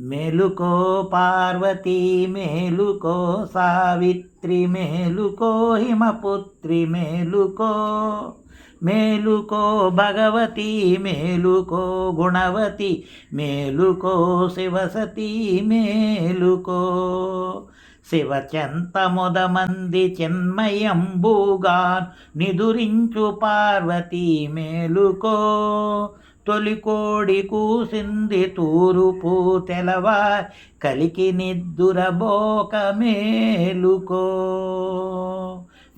మేలుకో పార్వతీ మేలుకో సావిత్రి మేలుకో హిమపుత్రి మేలుకో మేలుకో భగవతి మేలుకో గుణవతి మేలుకో శివసతి మేలుకో శివచంత మొదమంది నిదురించు పార్వతీ మేలుకో తొలికోడి కూసింది తూరుపు తెలవా కలికి నిద్దురబోక మేలుకో.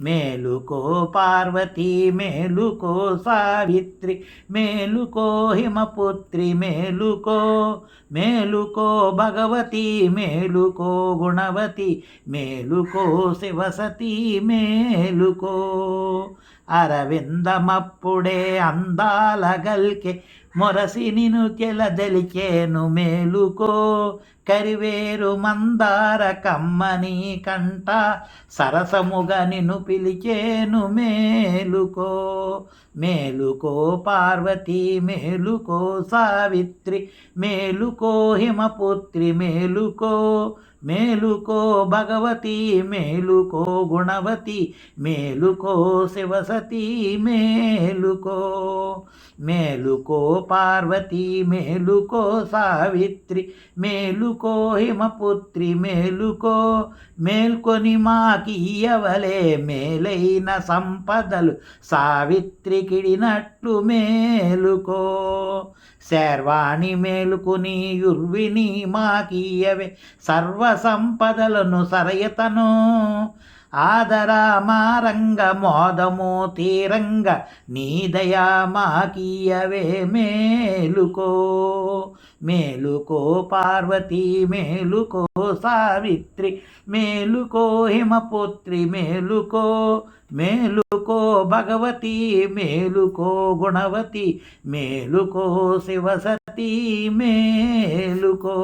మేలుకో పార్వతి మేలుకో సావిత్రి మేలుకో హిమపుత్రి మేలుకో మేలుకో భగవతి మేలుకో గుణవతి మేలుకో శివసతి మేలుకో. అరవిందమప్పుడే అందాల గల్కె మొరసి నిను చెలదలిచేను మేలుకో కరివేరు మందార కమ్మని కంట సరసముగా నిన్ను పిలిచేను మేలుకో. మేలుకో పార్వతి మేలుకో సావిత్రి మేలుకో హిమపుత్రి మేలుకో మేలుకో భగవతి మేలుకో గుణవతి మేలుకో శివసతి మేలుకో మేలుకో పార్వతి మేలుకో సావిత్రి మేలుకో హిమపుత్రి మేలుకో మేల్కొని మాకియ్యవలే మేలైన సంపదలు సావిత్రికిడినట్లు మేలుకో. శర్వాణి మేలుకుని యుర్విని మాకీయవే సర్వ సంపదలను సరయతను. ఆదరామారంగ మోదము తీరంగ నీ దయా మాకీయవే మేలుకో. మేలుకో పార్వతీ మేలుకో సావిత్రి మేలుకో హిమపుత్రి మేలుకో మేలుకో భగవతి మేలుకో గుణవతి మేలుకో శివసతి మేలుకో.